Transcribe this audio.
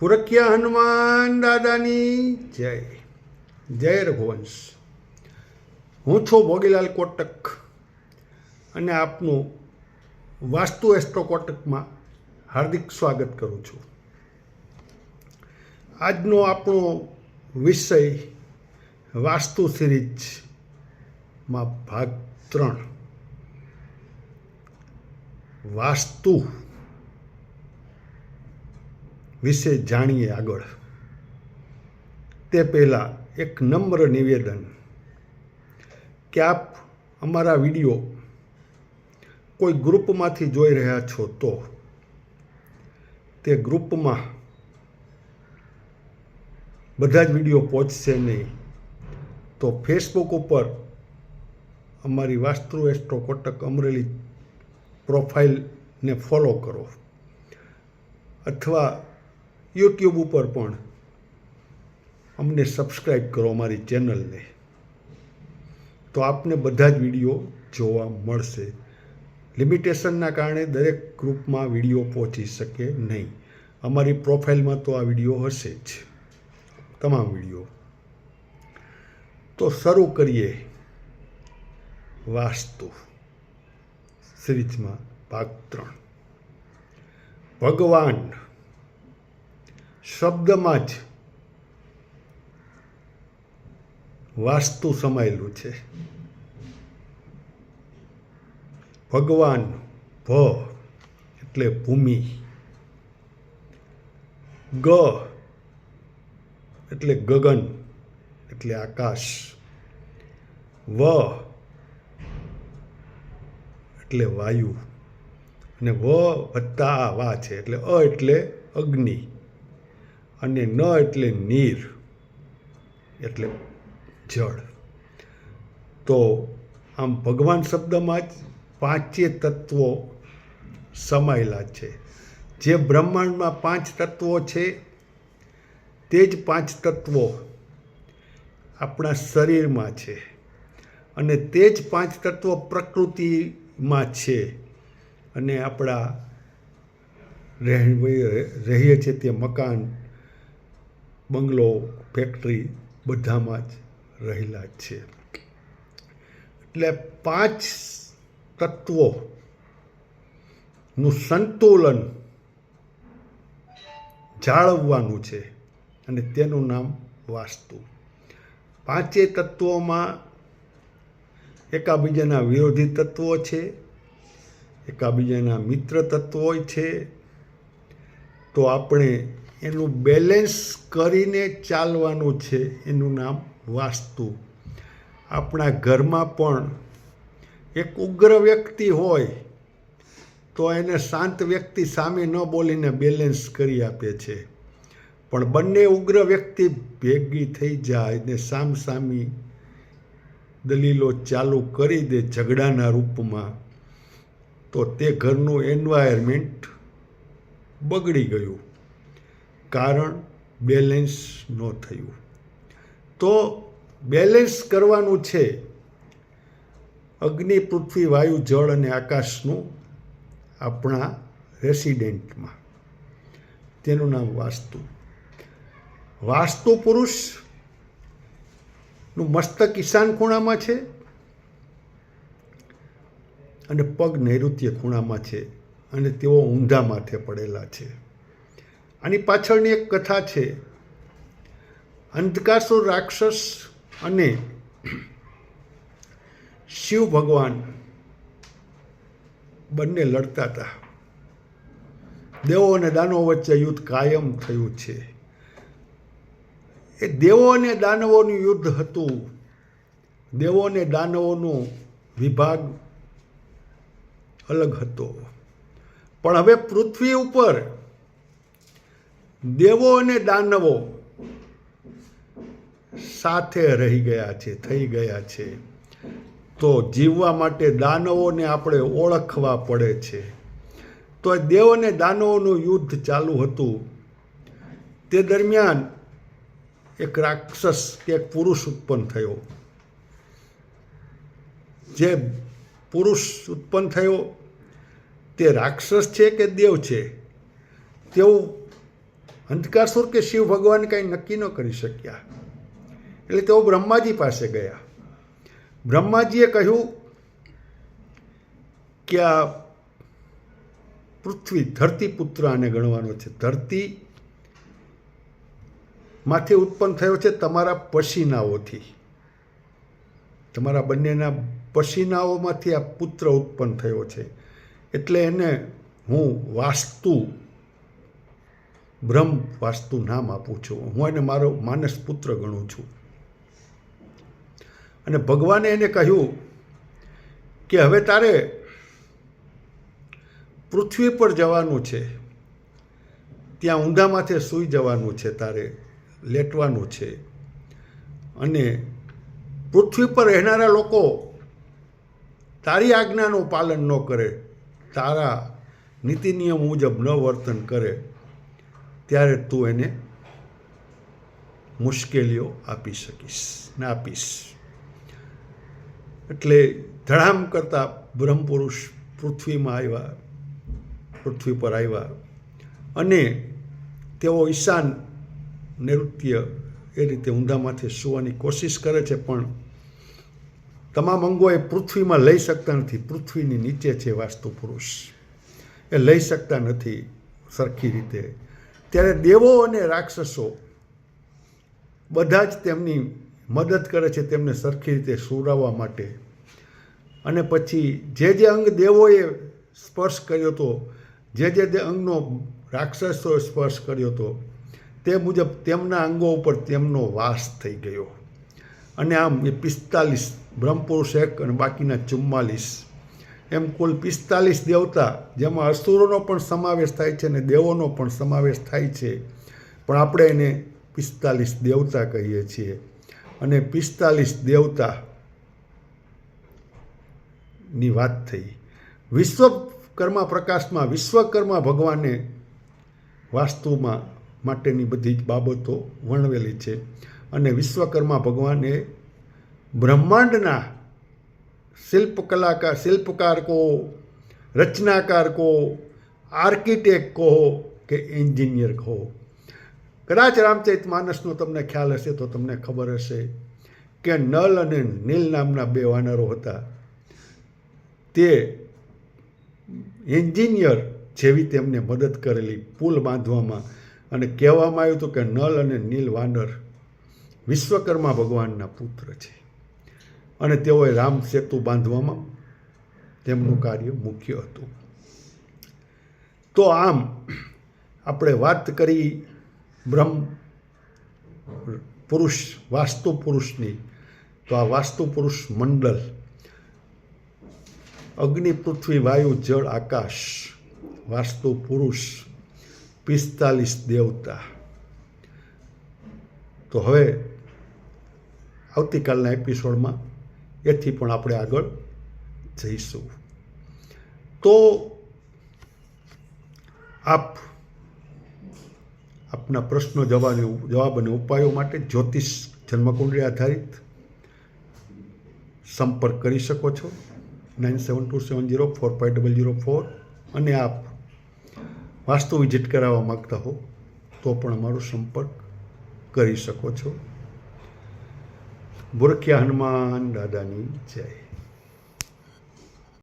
પુરખિયા હનુમાન દાદાની જય. જય રઘુવંશ. હું છું ભોગીલાલ કોટક અને આપનું વાસ્તુ એસ્ટ્રો કોટકમાં હાર્દિક સ્વાગત કરું છું. આજનો આપણો વિષય વાસ્તુ સિરીઝમાં ભાગ ત્રણ. વાસ્તુ વિશે જાણીએ આગળ. તે પહેલાં એક નમ્ર નિવેદન. કે આપ અમારા વીડિયો કોઈ ગ્રુપમાંથી જોઈ રહ્યા છો તો? તે ગ્રુપમાં બધા જ વીડિયો પહોંચશે નહીં. તો ફેસબુક ઉપર અમારી વાસ્તુ એસ્ટ્રો કોટક અમરેલી પ્રોફાઇલને ફોલો કરો. અથવા યુટ્યુબ ઉપર પણ અમને સબસ્ક્રાઈબ કરો અમારી ચેનલને તો આપને બધા જ વીડિયો જોવા મળશે. લિમિટેશનના કારણે દરેક ગ્રુપમાં વીડિયો પહોંચી શકે નહીં. અમારી પ્રોફાઇલમાં તો આ વીડિયો હશે જ. તમામ વીડિયો તો શરૂ કરીએ વાસ્તુ. સિરીજમાં ભાગ ત્રણ. ભગવાન શબ્દમાં જ વાસ્તુ સમાયેલું છે. ભગવાન ભ એટલે ભૂમિ. ગ એટલે ગગન એટલે આકાશ. વ એટલે વાયુ. અને વ વત્તા આ, વા છે એટલે અ એટલે અગ્નિ. અને ન એટલે નીર, એટલે જળ. તો આમ ભગવાન શબ્દમાં જ પાંચે તત્વો સમાયેલા છે. જે બ્રહ્માંડમાં પાંચ તત્વો છે, તે જ પાંચ તત્વો આપણા શરીરમાં છે. અને તે જ પાંચ તત્વો પ્રકૃતિમાં છે અને આપણા રહે રહીએ છીએ તે મકાન બંગલો ફેક્ટરી બધામાં જ રહેલા છે. એટલે પાંચ તત્વોનું સંતુલન જાળવવાનું છે અને તેનું નામ વાસ્તુ. પાંચે તત્વોમાં એકાબીજાના વિરોધી તત્વો છે, એકાબીજાના મિત્ર તત્વો છે. તો આપણે એનું બેલેન્સ કરીને ચાલવાનું છે એનું નામ વાસ્તુ. આપણા ઘરમાં પણ એક ઉગ્ર વ્યક્તિ હોય તો એને શાંત વ્યક્તિ સામે ન બોલીને બેલેન્સ કરી આપે છે. પણ બંને ઉગ્ર વ્યક્તિ ભેગી થઈ જાય ને સામસામી દલીલો ચાલુ કરી દે ઝઘડાના રૂપમાં, તો તે ઘરનું એન્વાયરમેન્ટ બગડી ગયું. કારણ બેલેન્સ ન થયું. તો બેલેન્સ કરવાનું છે અગ્નિ, પૃથ્વી, વાયુ, જળ અને આકાશનું આપણા રેસિડેન્ટમાં. તેનું નામ વાસ્તુ. વાસ્તુ પુરુષનું મસ્તક ઈશાન ખૂણામાં છે અને પગ નૈઋત્ય ખૂણામાં છે અને તેઓ ઊંધા માથે પડેલા છે. આની પાછળની એક કથા છે. અંધકાસુર રાક્ષસ અને શિવ ભગવાન બંને લડતા હતા. દેવો અને દાનવો વચ્ચે યુદ્ધ કાયમ થયું છે. એ દેવો અને દાનવોનું યુદ્ધ હતું. દેવો અને દાનવોનો વિભાગ અલગ હતો. પણ હવે પૃથ્વી ઉપર દેવો અને દાનવો સાથે રહી ગયા છે, થઈ ગયા છે. તો જીવવા માટે દાનવોને આપણે ઓળખવા પડે છે. તો દેવ અને દાનવોનું યુદ્ધ ચાલુ હતું. તે દરમિયાન એક રાક્ષસ કે એક પુરુષ ઉત્પન્ન થયો. જે પુરુષ ઉત્પન્ન થયો, તે રાક્ષસ છે કે દેવ છે? તેવું અંધકાસુર કે શિવ ભગવાન કાંઈ નક્કી ન કરી શક્યા. એટલે તેઓ બ્રહ્માજી પાસે ગયા. બ્રહ્માજીએ કહ્યું કે આ પૃથ્વી ધરતી પુત્ર આને ગણવાનો છે. ધરતી માંથી ઉત્પન્ન થયો છે તમારા પસીનાઓથી તમારા બંનેના પસીનાઓમાંથી આ પુત્ર ઉત્પન્ન થયો છે. એટલે એને હું વાસ્તુ બ્રહ્મ વાસ્તુ નામ આપું છું. હું એને મારો માનસ પુત્ર ગણું છું. અને ભગવાને એને કહ્યું કે હવે તારે પૃથ્વી પર જવાનું છે. ત્યાં ઊંધા માથે સૂઈ જવાનું છે તારે, લેટવાનું છે. અને પૃથ્વી પર રહેનારા લોકો તારી આજ્ઞાનું પાલન ન કરે, તારા નીતિ નિયમ મુજબ ન વર્તન કરે. ત્યારે તું એને મુશ્કેલીઓ આપી શકીશ, ને આપીશ. એટલે ધડામ કરતા બ્રહ્મપુરુષ પૃથ્વીમાં આવ્યા, પૃથ્વી પર આવ્યા અને તેઓ ઈશાન નૃત્ય એ રીતે ઊંધામાંથી સુવાની કોશિશ કરે છે, પણ તમામ અંગો એ પૃથ્વીમાં લઈ શકતા નથી. પૃથ્વીની નીચે છે વાસ્તુ પુરુષ એ લઈ શકતા નથી સરખી રીતે. ત્યારે દેવો અને રાક્ષસો બધા જ તેમની મદદ કરે છે તેમને સરખી રીતે સુરાવવા માટે. અને પછી જે જે અંગ દેવોએ સ્પર્શ કર્યો હતો, જે જે અંગનો રાક્ષસોએ સ્પર્શ કર્યો હતો, તે મુજબ તેમના અંગો ઉપર તેમનો વાસ થઈ ગયો. અને આમ એ પિસ્તાલીસ બ્રહ્મપુરુષ એક અને બાકીના ચુમ્માલીસ એમ કુલ પિસ્તાલીસ દેવતા, જેમાં અસુરોનો પણ સમાવેશ થાય છે અને દેવોનો પણ સમાવેશ થાય છે. પણ આપણે એને પિસ્તાલીસ દેવતા કહીએ છીએ. અને પિસ્તાલીસ દેવતા ની વાત થઈ. વિશ્વકર્મા પ્રકાશમાં વિશ્વકર્મા ભગવાને વાસ્તુમાં માટેની બધી જ બાબતો વર્ણવેલી છે. અને વિશ્વકર્મા ભગવાને બ્રહ્માંડના શિલ્પ કલાકાર શિલ્પકાર કહો રચનાકાર કહો આર્કિટેક્ટ કહો કે એન્જિનિયર કહો કદાચ રામચરિત માનસનો તમને ખ્યાલ હશે તો તમને ખબર હશે કે નલ અને નીલ નામના બે વાનરો હતા. તે એન્જિનિયર જેવી તેમને મદદ કરેલી પુલ બાંધવામાં અને કહેવામાં આવ્યું હતું કે નલ અને નીલ વાનર વિશ્વકર્મા ભગવાનના પુત્ર છે. અને તેઓએ રામ સેતુ બાંધવામાં તેમનું કાર્ય મુખ્ય હતું. તો આમ આપણે વાત કરી બ્રહ્મ પુરુષ વાસ્તુ પુરુષની. તો આ વાસ્તુ પુરુષ મંડળ અગ્નિ પૃથ્વી વાયુ જળ આકાશ વાસ્તુ પુરુષ પિસ્તાલીસ દેવતા. તો હવે આવતીકાલના એપિસોડમાં એથી પણ આપણે આગળ જઈશું. તો આપ આપના પ્રશ્નો જવાબ જવાબ અને ઉપાયો માટે જ્યોતિષ જન્મકુંડળી આધારિત સંપર્ક કરી શકો છો. Nine seven two seven zero four five double zero four અને આપ વાસ્તુ વિઝિટ કરાવવા માગતા હો તો પણ અમારો સંપર્ક કરી શકો છો. બુરખિયા હનુમાન દાદાની જય